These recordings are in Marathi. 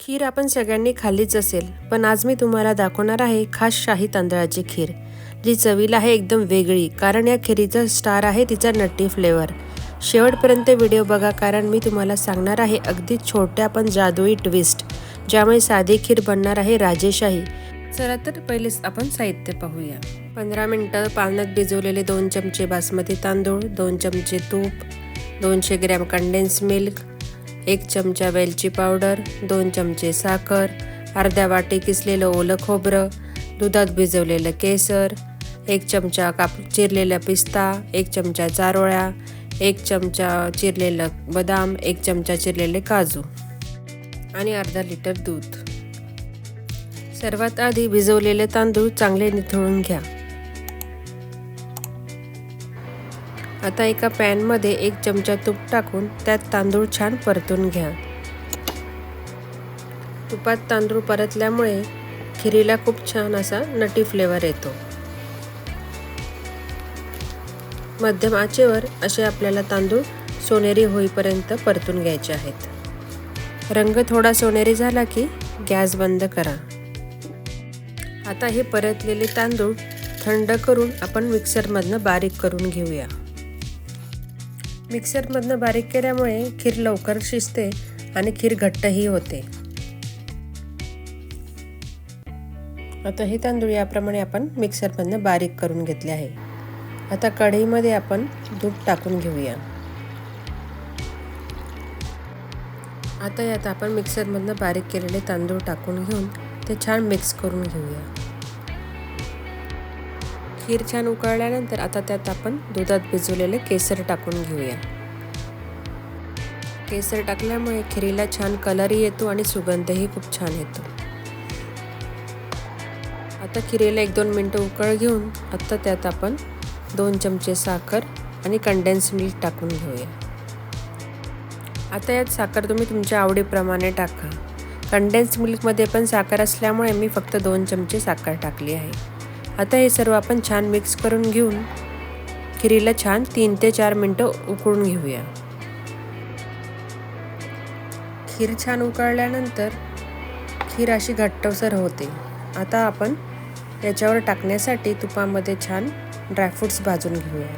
खीर आपण सगळ्यांनी खाल्लीच असेल पण आज मी तुम्हाला दाखवणार आहे खास शाही तांदळाची खीर. जी चवीला आहे एकदम वेगळी कारण या खिरीचा स्टार आहे तिचा नट्टी फ्लेवर शेवटपर्यंत व्हिडिओ बघा कारण मी तुम्हाला सांगणार आहे अगदी छोट्या पण जादुई ट्विस्ट ज्यामुळे साधी खीर बनणार आहे राजेशाही चला तर पहिलेच आपण साहित्य पाहूया. पंधरा मिनटं पाण्यात भिजवलेले दोन चमचे बासमती तांदूळ दोन चमचे तूप दोनशे ग्रॅम कंडेन्स मिल्क एक चमचा वेलची पावडर दोन चमचे साखर अर्ध्या वाटी किसलेलं ओलं खोबरं दुधात भिजवलेलं केसर एक चमचा काप चिरलेला पिस्ता एक चमचा चारोळ्या एक चमचा चिरलेलं बदाम एक चमचा चिरलेले काजू आणि अर्धा लिटर दूध. सर्वात आधी भिजवलेले तांदूळ चांगले निथळून घ्या. आता एका पॅनमध्ये एक चमचा तूप टाकून त्यात तांदूळ छान परतून घ्या. तुपात तांदूळ परतल्यामुळे खिरीला खूप छान असा नटी फ्लेवर येतो. मध्यम आचेवर असे आपल्याला तांदूळ सोनेरी होईपर्यंत परतून घ्यायचे आहेत. रंग थोडा सोनेरी झाला की गॅस बंद करा. आता हे परतलेले तांदूळ थंड करून आपण मिक्सरमधनं बारीक करून घेऊया. मिक्सरमधनं बारीक केल्यामुळे खीर लवकर शिजते आणि खीर घट्टही होते. आता हे तांदूळ याप्रमाणे आपण मिक्सरमधनं बारीक करून घेतले आहे. आता कढईमध्ये आपण दूध टाकून घेऊया. आता यात आपण मिक्सरमधनं बारीक केलेले तांदूळ टाकून घेऊन ते छान मिक्स करून घेऊया. खीर छान उकळल्यानंतर आता त्यात आपण दुधात भिजवलेले केसर टाकून घेऊया. केसर टाकल्यामुळे खिरीला छान कलरही येतो आणि सुगंधही खूप छान येतो. आता खिरीला एक दोन मिनटं उकळ घेऊन आत्ता त्यात आपण दोन चमचे साखर आणि कंडेन्स मिल्क टाकून घेऊया. आता यात साखर तुम्ही तुमच्या आवडीप्रमाणे टाका. कंडेन्स मिल्कमध्ये पण साखर असल्यामुळे मी फक्त दोन चमचे साखर टाकली आहे. आता हे सर्व आपण छान मिक्स करून घेऊन खिरीला छान तीन ते चार मिनटं उकळून घेऊया. खीर छान उकळल्यानंतर खीर अशी घट्टसर होते. आता आपण याच्यावर टाकण्यासाठी तुपामध्ये छान ड्रायफ्रूट्स भाजून घेऊया.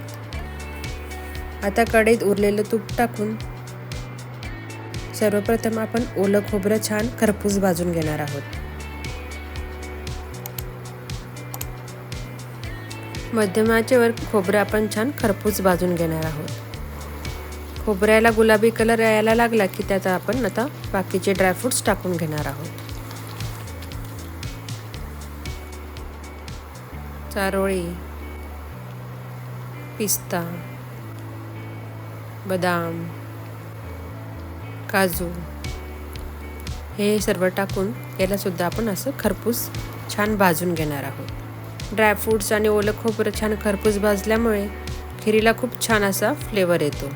आता कढईत उरलेलं तूप टाकून सर्वप्रथम आपण ओलं खोबरं छान खरपूस भाजून घेणार आहोत. मध्यमाचेवर खोबरं आपण छान खरपूस भाजून घेणार आहोत. खोबऱ्याला गुलाबी कलर यायला लागला की त्याचा आपण आता बाकीचे ड्रायफ्रुट्स टाकून घेणार आहोत. चारोळी पिस्ता बदाम काजू हे सर्व टाकून याला सुद्धा आपण असं खरपूस छान भाजून घेणार आहोत. ड्रायफ्रूट्स आणि ओलं खोबरं छान खरपूस भाजल्यामुळे खिरीला खूप छान असा फ्लेवर येतो.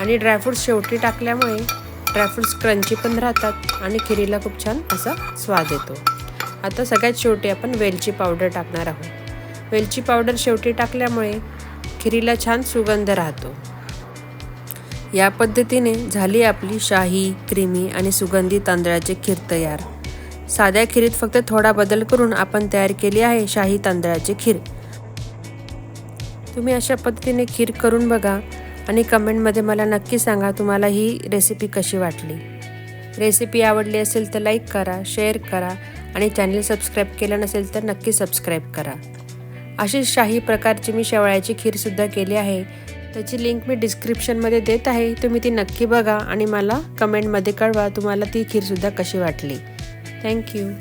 आणि ड्रायफ्रूट्स शेवटी टाकल्यामुळे ड्रायफ्रूट्स क्रंची पण राहतात आणि खिरीला खूप छान असा स्वाद येतो. आता सगळ्यात शेवटी आपण वेलची पावडर टाकणार आहोत. वेलची पावडर शेवटी टाकल्यामुळे खिरीला छान सुगंध राहतो. या पद्धतीने झाली आपली शाही क्रीमी आणि सुगंधी तांदळाची खीर तयार. साध्या खिरीत फक्त थोडा बदल करून आपण तयार केली आहे शाही तांदळाची खीर. तुम्ही अशा पद्धतीने खीर करून बघा आणि कमेंटमध्ये मला नक्की सांगा तुम्हाला ही रेसिपी कशी वाटली. रेसिपी आवडली असेल तर लाईक करा शेअर करा आणि चॅनल सबस्क्राईब केलं नसेल तर नक्की सबस्क्राईब करा. अशी शाही प्रकारची मी शेवळ्याची खीरसुद्धा केली आहे. त्याची लिंक मी डिस्क्रिप्शनमध्ये देत आहे. तुम्ही ती नक्की बघा आणि मला कमेंटमध्ये कळवा तुम्हाला ती खीरसुद्धा कशी वाटली. Thank you.